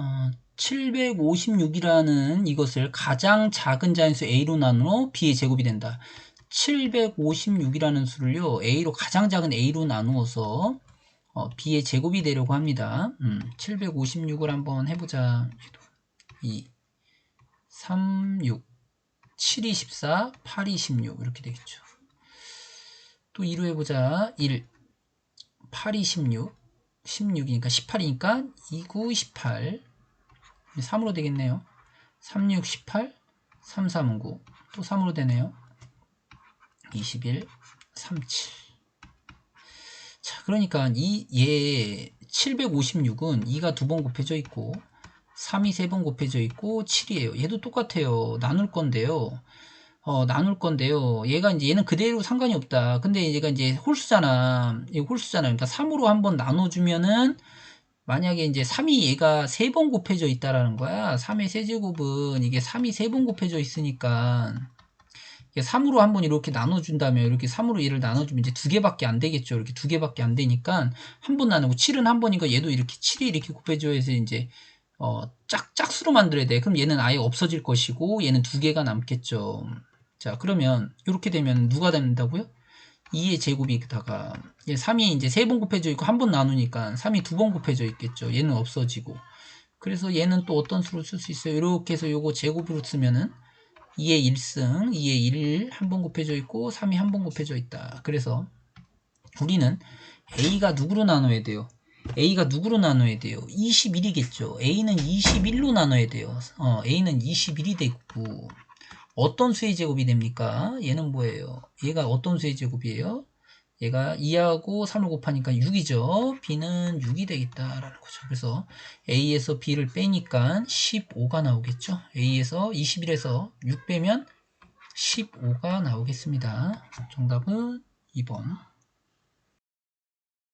어, 756이라는 이것을 가장 작은 자연수 a로 나누어 b의 제곱이 된다. 756이라는 수를요, a로 가장 작은 a로 나누어서 어, b의 제곱이 되려고 합니다. 음, 756을 한번 해보자. 2, 3, 6, 7, 24, 8, 26 이렇게 되겠죠. 또 2로 해보자. 1, 8, 26, 16이니까 18이니까 2, 9, 18 3으로 되겠네요. 3, 6, 18, 3, 3, 9. 또 3으로 되네요. 21, 3, 7. 자, 그러니까 이, 얘 756은 2가 두 번 곱해져 있고 3이 세 번 곱해져 있고 7이에요. 얘도 똑같아요. 나눌 건데요. 어, 나눌 건데요. 얘가 이제 얘는 그대로 상관이 없다. 근데 얘가 이제 홀수잖아. 얘 홀수잖아. 그러니까 3으로 한번 나눠주면은 만약에 이제 3이 얘가 세번 곱해져 있다라는 거야. 3의 세제곱은 이게 3이 세번 곱해져 있으니까 3으로 한번 이렇게 나눠준다면 이렇게 3으로 얘를 나눠주면 이제 두 개밖에 안 되겠죠. 이렇게 두 개밖에 안 되니까 한 번 나누고 7은 한 번이니까 얘도 이렇게 7이 이렇게 곱해져 서 이제 어, 짝, 짝수로 만들어야 돼. 그럼 얘는 아예 없어질 것이고 얘는 두 개가 남겠죠. 자, 그러면 이렇게 되면 누가 된다고요? 2의 제곱이다가 3이 이제 세 번 곱해져 있고 한 번 나누니까 3이 두 번 곱해져 있겠죠. 얘는 없어지고. 그래서 얘는 또 어떤 수를 쓸수 있어요? 이렇게 해서 요거 제곱으로 쓰면은 2의 1승, 2의 1 한 번 곱해져 있고 3이 한 번 곱해져 있다. 그래서 우리는 A가 누구로 나눠야 돼요? A가 누구로 나눠야 돼요? 21이겠죠. A는 21로 나눠야 돼요. 어, A는 21이 되고 어떤 수의 제곱이 됩니까? 얘는 뭐예요? 얘가 어떤 수의 제곱이에요? 얘가 2하고 3을 곱하니까 6이죠. B는 6이 되겠다라는 거죠. 그래서 A에서 B를 빼니까 15가 나오겠죠. A에서 21에서 6 빼면 15가 나오겠습니다. 정답은 2번.